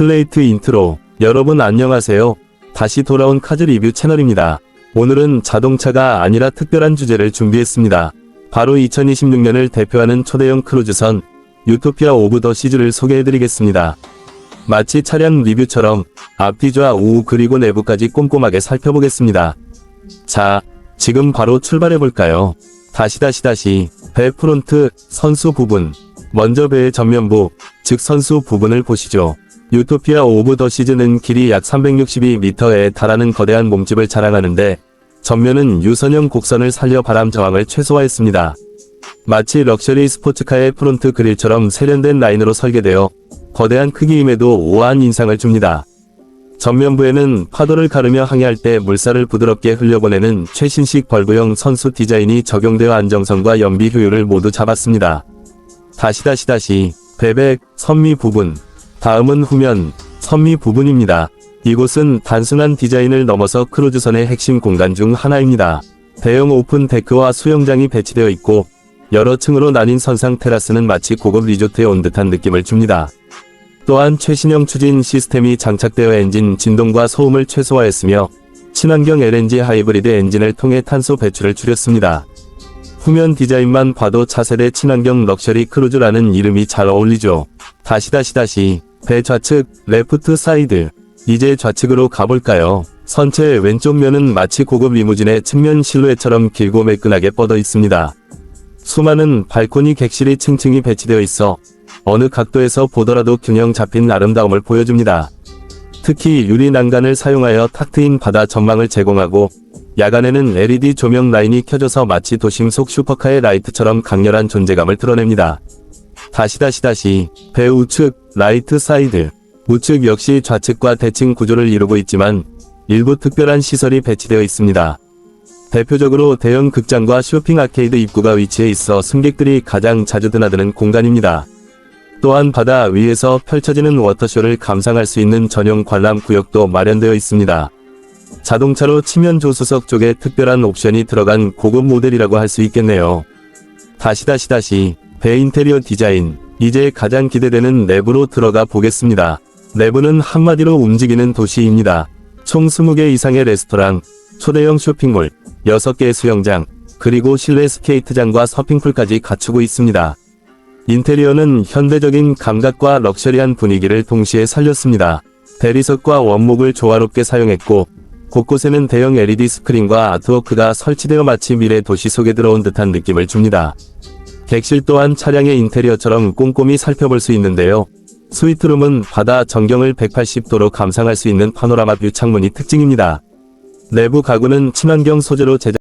슬레이트 인트로 여러분 안녕하세요. 다시 돌아온 카즈 리뷰 채널입니다. 오늘은 자동차가 아니라 특별한 주제를 준비했습니다. 바로 2026년을 대표하는 초대형 크루즈선 유토피아 오브 더 시즈를 소개해드리겠습니다. 마치 차량 리뷰처럼 앞뒤 좌 우우 그리고 내부까지 꼼꼼하게 살펴보겠습니다. 자, 지금 바로 출발해볼까요? 다시 다시 다시 배 프론트 선수 부분 먼저 배의 전면부 즉 선수 부분을 보시죠. 유토피아 오브 더 시즈는 길이 약 362m에 달하는 거대한 몸집을 자랑하는데 전면은 유선형 곡선을 살려 바람 저항을 최소화했습니다. 마치 럭셔리 스포츠카의 프론트 그릴처럼 세련된 라인으로 설계되어 거대한 크기임에도 우아한 인상을 줍니다. 전면부에는 파도를 가르며 항해할 때 물살을 부드럽게 흘려보내는 최신식 벌브형 선수 디자인이 적용되어 안정성과 연비 효율을 모두 잡았습니다. 다시 다시 다시 배백 선미 부분 다음은 후면 선미 부분입니다. 이곳은 단순한 디자인을 넘어서 크루즈선의 핵심 공간 중 하나입니다. 대형 오픈 데크와 수영장이 배치되어 있고 여러 층으로 나뉜 선상 테라스는 마치 고급 리조트에 온 듯한 느낌을 줍니다. 또한 최신형 추진 시스템이 장착되어 엔진 진동과 소음을 최소화했으며 친환경 LNG 하이브리드 엔진을 통해 탄소 배출을 줄였습니다. 후면 디자인만 봐도 차세대 친환경 럭셔리 크루즈라는 이름이 잘 어울리죠. 다시 다시 다시 배 좌측 레프트 사이드 이제 좌측으로 가볼까요? 선체 왼쪽 면은 마치 고급 리무진의 측면 실루엣처럼 길고 매끈하게 뻗어 있습니다. 수많은 발코니 객실이 층층이 배치되어 있어 어느 각도에서 보더라도 균형 잡힌 아름다움을 보여줍니다. 특히 유리 난간을 사용하여 탁 트인 바다 전망을 제공하고 야간에는 LED 조명 라인이 켜져서 마치 도심 속 슈퍼카의 라이트처럼 강렬한 존재감을 드러냅니다. 다시 다시 다시 배 우측 라이트 사이드 우측 역시 좌측과 대칭 구조를 이루고 있지만 일부 특별한 시설이 배치되어 있습니다. 대표적으로 대형 극장과 쇼핑 아케이드 입구가 위치해 있어 승객들이 가장 자주 드나드는 공간입니다. 또한 바다 위에서 펼쳐지는 워터쇼를 감상할 수 있는 전용 관람 구역도 마련되어 있습니다. 자동차로 치면 조수석 쪽에 특별한 옵션이 들어간 고급 모델이라고 할 수 있겠네요. 다시 다시 다시 배 인테리어 디자인 이제 가장 기대되는 내부로 들어가 보겠습니다. 내부는 한마디로 움직이는 도시입니다. 총 20개 이상의 레스토랑, 초대형 쇼핑몰, 6개의 수영장, 그리고 실내 스케이트장과 서핑풀까지 갖추고 있습니다. 인테리어는 현대적인 감각과 럭셔리한 분위기를 동시에 살렸습니다. 대리석과 원목을 조화롭게 사용했고, 곳곳에는 대형 LED 스크린과 아트워크가 설치되어 마치 미래 도시 속에 들어온 듯한 느낌을 줍니다. 객실 또한 차량의 인테리어처럼 꼼꼼히 살펴볼 수 있는데요. 스위트룸은 바다 전경을 180도로 감상할 수 있는 파노라마 뷰 창문이 특징입니다. 내부 가구는 친환경 소재로 제작